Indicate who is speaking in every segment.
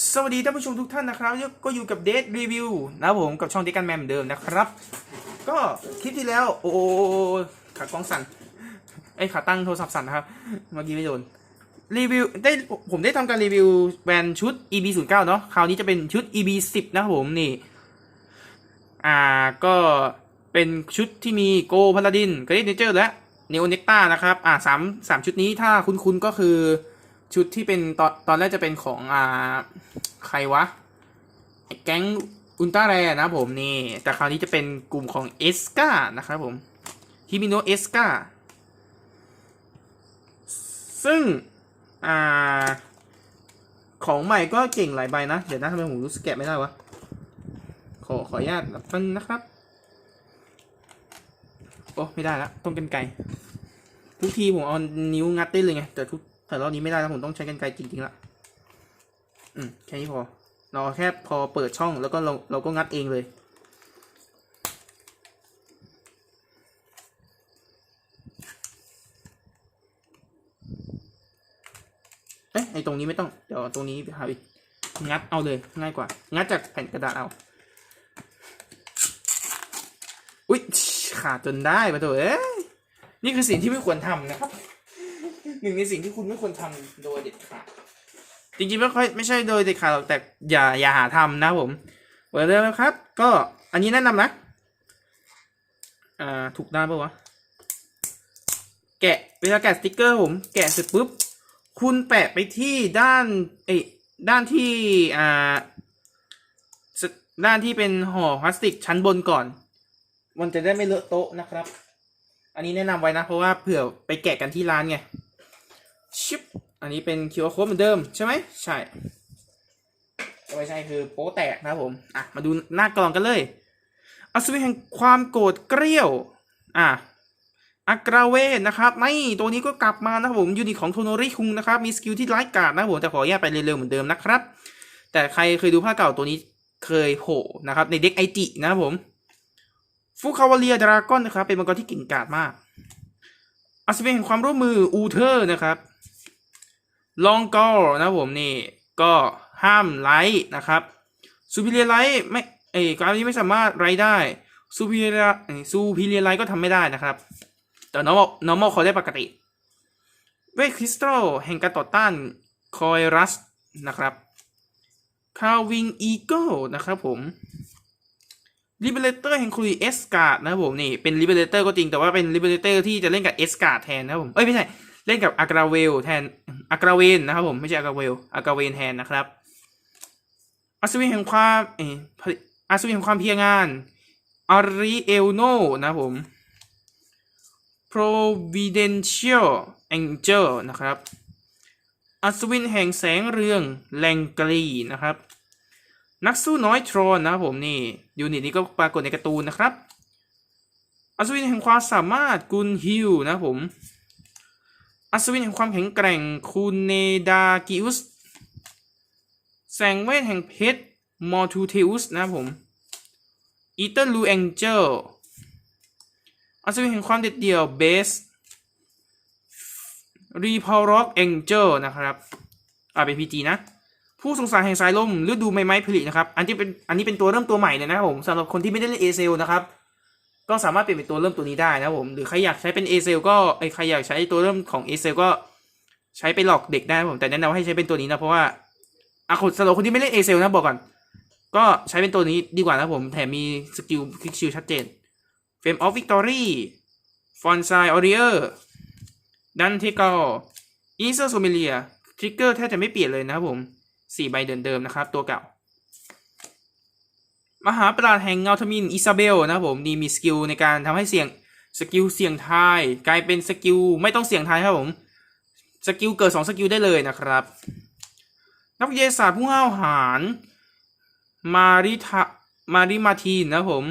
Speaker 1: สวัสดีท่านผู้ชมทุกท่านนะครับ ก็อยู่กับเดทรีวิวนะผมกับช่องเดกันแมมเดิมนะครับ ก็คลิปที่แล้ว โอ้ขากล้องสั่นไอ้ขาตั้งโทรศัพท์สั่นนะครับ เมื่อกี้ไม่โดนรีวิวได้ผมได้ทำการรีวิวแบรนด์ชุด EB 0 9เนาะคราวนี้จะเป็นชุด EB 10นะครับผมนี่ อ่าก็เป็นชุดที่มีโกพาลาดินเกรดเนเจอร์และเนโอเนกตานะครับ อ่าสามสามชุดนี้ถ้าคุ้นๆก็คือ ชุดที่เป็นตอนตอนแรกจะเป็นของอ่าใครวะ แก๊งอุลตร้าแรนะผมนี่ แต่คราวนี้จะเป็นกลุ่มของเอสกานะครับผมฮิมิโนเอสกาซึ่ง อ่า ของใหม่ก็เก่งหลายใบนะ เดี๋ยวนะทำไมผมรู้สึกแกะไม่ได้วะ ขอขออนุญาตฟันนะครับ โอ้ ไม่ได้ละต้องกันไกรทุกทีผมเอานิ้วงัดได้เลยไง แต่ทุก แต่รอบนี้ไม่ได้แล้วผมต้องใช้กันไกรจริงๆละอืมแค่นี้พอ เราแค่พอเปิดช่องแล้วก็เราเราก็งัดเองเลยเอ๊ะไอตรงนี้ไม่ต้อง เดี๋ยวตรงนี้หาอีกงัดเอาเลยง่ายกว่า งัดจากแผ่นกระดาษเอา อุ๊ยขาดจนได้ปะโถเอ้ยนี่คือสิ่งที่ไม่ควรทำนะครับ หนึ่งในสิ่งที่คุณไม่ควรทำโดยเด็ดขาดจริงๆไม่ค่อยไม่ใช่โดยเด็ดขาดหรอกแต่อย่าอย่าหาทำนะผมเปิดเลยนะครับ ก็อันนี้แนะนำนะอ่าถูกด้านปะวะ แกะเวลาแกะสติกเกอร์ผม แกะเสร็จปุ๊บ คุณแปะไปที่ด้านเอ้ยด้านที่อ่าสด้านที่เป็นห่อพลาสติกชั้นบนก่อน มันจะได้ไม่เลอะโต๊ะนะครับ อันนี้แนะนำไว้นะ เพราะว่าเผื่อไปแกะกันที่ร้านไง ชิปอันนี้เป็นคิวโค้ดเหมือนเดิมใช่ไหมใช่ไม่ใช่คือโป๊แตกนะครับผมอะมาดูหน้ากล่องกันเลยอัศวินแห่งความโกรธเกรี้ยว อะอักราเวทนะครับไม่ตัวนี้ก็กลับมานะครับผมยูนิตของโทโนริคุงนะครับมีสกิลที่ไร้กาดนะครับผมแต่ขออนุญาตไปเร็วๆเหมือนเดิมนะครับ แต่ใครเคยดูภาคเก่าตัวนี้เคยโผล่นะครับในเด็กไอจินะครับผมฟูคาวาเลียดราก้อนนะครับเป็นมังกรที่เก่งกาจมาก อัศวินแห่งความร่วมมืออูเทอร์นะครับลองกอร์นะผมนี่ก็ห้ามไลท์นะครับซูพิเลียไลท์ไม่เอ้การนี้ไม่สามารถไลท์ได้ซูพิเลียซูพิเลียไลท์ก็ทำไม่ได้นะครับ แต่ normal normal เขาได้ปกติเวทคริสตัลแห่งการต่อต้านคอยรัสนะครับคาวิงอีเกิลนะครับผม ลิเบเลเตอร์แห่งคุยเอสการ์ดนะครับผมนี่เป็นลิเบเลเตอร์ก็จริงแต่ว่าเป็นลิเบเลเตอร์ที่จะเล่นกับเอสการ์ดแทนนะครับผมเอ้ยไม่ใช่เล่นกับอากราเวลแทนอากราเวนนะครับผมไม่ใช่อากราเวลอากราเวนแทนนะครับอัศวินแห่งความเอออัศวินแห่งความเพียรงานอาริเอลโนนะครับผม providential angel นะครับอัศวินแห่งแสงเรืองแรงกรีนะครับ นักสู้น้อยทรอนนะครับผมนี่ยูนิตนี้ก็ปรากฏในการ์ตูนนะครับอัศวินแห่งความสามารถกุนฮิลนะผมอัศวินแห่งความแข็งแกร่งคูเนดากิอุสแสงเวทแห่งเพชรมอร์ทูเทอุสนะผมอีเตอร์ลูแองเจลอัศวินแห่งความเด็ดเดี่ยวเบสรีพอร็อกเองเจลนะครับ อ่าเป็นพีจีนะ ผู้สงสารแห่งสายลมฤดูใบไม้ผลินะครับ อันที่เป็นอันนี้เป็นตัวเริ่มตัวใหม่เลยนะครับผมสำหรับคนที่ไม่ได้เล่นเอเซลนะครับ ก็สามารถเปลี่ยนเป็นตัวเริ่มตัวนี้ได้นะครับผมหรือใครอยากใช้เป็นเอเซลก็ไอใครอยากใช้ตัวเริ่มของเอเซลก็ใช้ไปหลอกเด็กได้นะครับผมแต่แนะนำให้ใช้เป็นตัวนี้นะเพราะว่าอะคนสำหรับคนที่ไม่เล่นเอเซลนะบอกก่อน ก็ใช้เป็นตัวนี้ดีกว่านะครับผมแถมมีสกิลคลิกชิลชัดเจนเฟมออฟวิกตอรี่ฟอนไซออริเออร์ดันเทกอลอีเซอร์โซเมเลียทริกเกอร์แทบจะไม่เปลี่ยนเลยนะครับผม สี่ใบเดิมๆนะครับ ตัวเก่า มหาปราดแห่งเงาทมินอิซาเบลนะครับผมนี่มีสกิลในการทำให้เสี่ยงสกิลเสี่ยงทายกลายเป็นสกิลไม่ต้องเสี่ยงทายครับผมสกิลเกิดสองสกิลได้เลยนะครับ นักวิทยาศาสตร์ผู้ห้าวหาญมาริทามาริมาทีนนะผม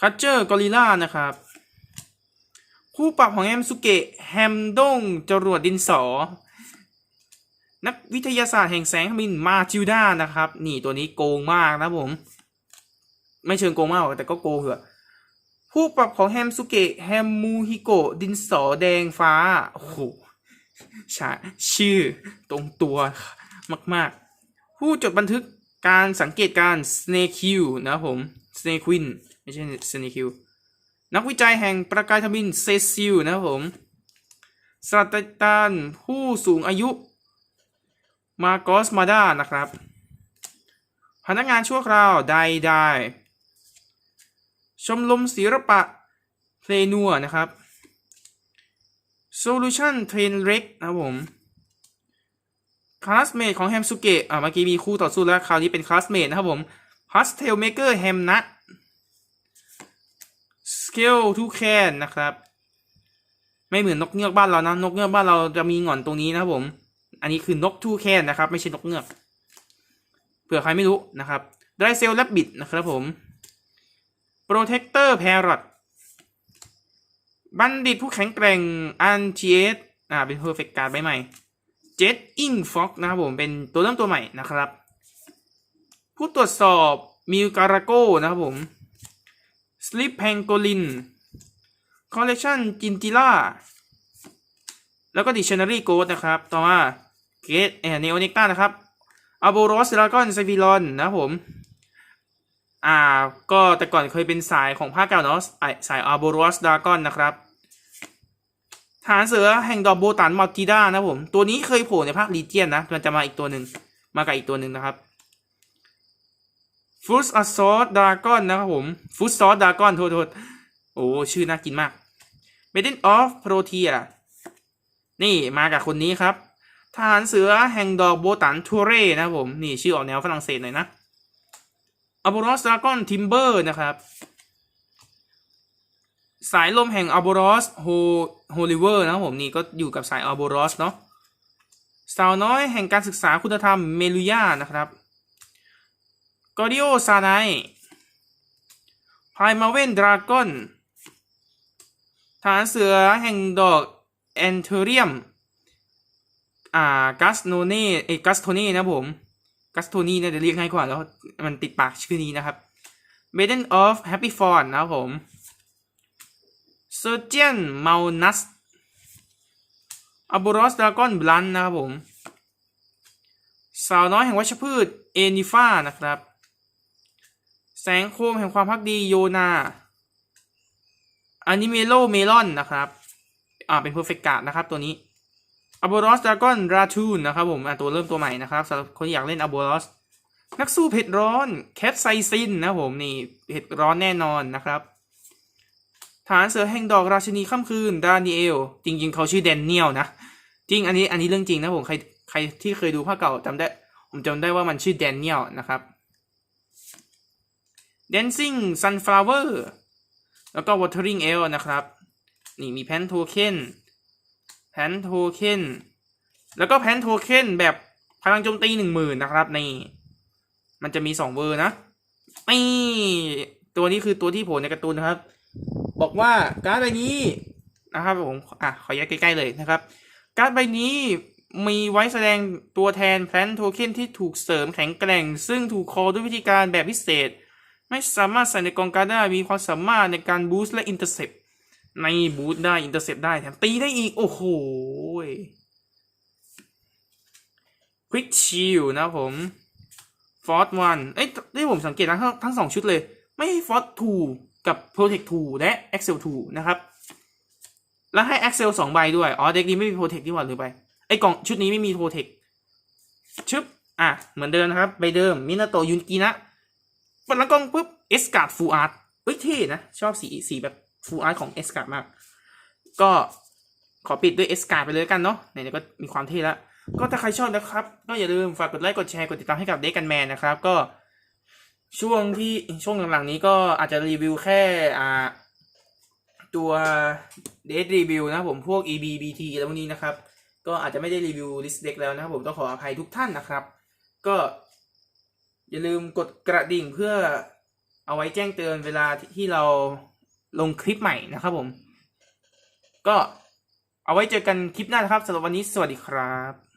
Speaker 1: คัตเจอร์กอริล่านะครับ คู่ปรับของแฮมสุเกะแฮมดงจรวดดินสอ นักวิทยาศาสตร์แห่งแสงมินมาจิลดานะครับ นี่ตัวนี้โกงมากนะผม ไม่เชิงโกงมากหรอกแต่ก็โกงเหอะผู้ปรับของแฮมสุเกะแฮมมูฮิโกะดินสอแดงฟ้า โอ้โหชาชื่อตรงตัวมากผู้จดบันทึกการสังเกตการ Snake Hill นะครับผม Snake Queen ไม่ใช่ Snake Hill นักวิจัยแห่งประกายทมินเซซิลนะครับผมศาสตราจารย์ผู้สูงอายุ มาโกสมาดานะครับ พนักงานชั่วคราวใดได้ชมรมศิลปะเพลนัวนะครับ Solution Train r e c นะครับผมคลาสเมทของแฮมสุเกะอ่าเมื่อกี้มีคู่ต่อสู้แล้วคราวนี้เป็นคลาสเมทนะครับผม Pastel Maker แฮมนะ Scale to Can นะครับ ไม่เหมือนนกเงือกบ้านเรานะ นกเงือกบ้านเราจะมีหงอนตรงนี้นะครับผม อันนี้คือนกทูแคนนะครับ ไม่ใช่นกเงือกเผื่อใครไม่รู้นะครับไดเซลแลบบิดนะครับผม Protector Parrot บัณฑิตผู้แข็งแกร่งอันเจสอ่าเป็น Perfect Card ใบใหม่ Jet Ing Fox นะครับผมเป็นตัวเริ่มตัวใหม่นะครับ ผู้ตรวจสอบมิวการาโก้นะครับผม Sleep Pangolin Collection จินจิล่าแล้วก็ Dictionary Ghost นะครับ ต่อมา Gate เอ่อ Neonecta นะครับ a b o r o s Dragon s y p h i r o n นะผม อ่า ก็แต่ก่อนเคยเป็นสายของภาคเก่าเนาะสายสาย a b o r o s Dragon นะครับฐานเสือแห่งดอกโบตันมัลติด้านะผม ตัวนี้เคยโผล่ในภาคลีเจียนนะ มันจะมาอีกตัวหนึ่งมากับอีกตัวหนึ่งนะครับฟุตอ s ซอ t ดากอนนะครับผมฟุตซอ t ดากอนโทษโทษโอ้ ชื่อน่ากินมาก m a d e n of Protea นี่มากับคนนี้ครับ ทหารเสือแห่งดอกโบตันทัวเร่นะครับผม นี่ชื่อออกแนวฝรั่งเศสหน่อยนะอ b o ร o s ดรากอนทิมเบอร์นะครับ สายลมแห่งอ b o ร o s โฮโฮลิเวอร์นะครับผมนี่ก็อยู่กับสายอ b o ร o s เนาะสาวน้อยแห่งการศึกษาคุณธรรมเมลุยานะครับกอดิโอซาไนพายมาเวนดราก้อนฐานเสือแห่งดอกแอนเทเรียม อ่ากัสโนเน่เอกัสโทเน่นะผมกัสโทนี่เนี่ยจะเรียกง่ายกว่าแล้วมันติดปากชื่อนี้นะครับ Maiden of Happy Fawn นะครับผม Surgeon Maunus a b o r o s Dragon Blunt นะครับผม สาวน้อยแห่งวัชพืชเอนิฟานะครับ แสงโคมแห่งความพักดีโยนาอนิเมโลเมลอนนะครับ อ่าเป็นเพอร์เฟกต์การ์ดนะครับตัวนี้ อ b o ร o s Dragon Ratoon นะครับผมตัวเริ่มตัวใหม่นะครับสำหรับคนอยากเล่นอ b o ร o s นักสู้เผ็ดร้อนแคทไซซินนะครับผมนี่เผ็ดร้อนแน่นอนนะครับฐานเสือแห่งดอกราชินีค่ำคืนดานิเอลจริง ๆ เขาชื่อแดนเนียลนะ จริงอันนี้อันนี้เรื่องจริงนะผมใครใครที่เคยดูภาคเก่าจำได้ ผมจำได้ว่ามันชื่อแดนเนียลนะครับ Dancing Sunflower แล้วก็ Watering e l นะครับ นี่มีแพนโทเค็น แพนโทเค็นแล้วก็แพนโทเค็นแบบพลังโจมตีหนึ่งหมื่นนะครับนี่มันจะมีสองเวอร์นะนี่ตัวนี้คือตัวที่โผล่ในการ์ตูนนะครับ บอกว่าการ์ดใบนี้นะครับผมอะขอแยกใกล้ๆเลยนะครับ การ์ดใบนี้มีไว้แสดงตัวแทนแพลนโทเค็นที่ถูกเสริมแข็งแกร่ง ซึ่งถูกคอด้วยวิธีการแบบพิเศษ ไม่สามารถใส่ในกองการ์ดได้มีความสามารถในการบูสต์และอินเตอร์เซป ในบูสต์ได้ อินเตอร์เซปได้แถมตีได้อีก โอ้โหควิกชิลนะผมฟอร์ e วันเอ้ยที่ผมสังเกตนะทั้งทั้งสองชุดเลย ไม่ฟอร์ e ทูกับ Protect 2และ Excel 2นะครับ แล้วให้ Excel 2 ใบด้วย อ๋อ เด็กนี้ไม่มี Protect ที่หว่าหรือไป ไอ้กล่องชุดนี้ไม่มี Protect ชึบ อะ เหมือนเดิมนะครับ ใบเดิม มินาโตยุนกินะปิดล้วกล้องปุ๊บเอสการ์ดฟูอาร์ตเฮ้ยเท่นะ ชอบสีสีแบบ ฟูอาร์ตของเอสการ์ดมาก ก็ขอปิดด้วยเอสการ์ดไปเลยกันเนาะไหนๆก็มีความเท่แล้ว ก็ถ้าใครชอบนะครับ ก็อย่าลืมฝากกดไลค์กดแชร์กดติดตามให้กับเด็กกันแมนนะครับ ก็ช่วงที่ช่วงหลังๆนี้ก็อาจจะรีวิวแค่อ่าตัวเดทรีวิวนะผมพวก EB BT อะไรพวกนี้นะครับ ก็อาจจะไม่ได้รีวิวลิสเด็กแล้วนะครับผมต้องขออภัยทุกท่านนะครับ ก็อย่าลืมกดกระดิ่งเพื่อเอาไว้แจ้งเตือนเวลาที่เรา ลงคลิปใหม่นะครับผม ก็เอาไว้เจอกันคลิปหน้านะครับสำหรับวันนี้สวัสดีครับ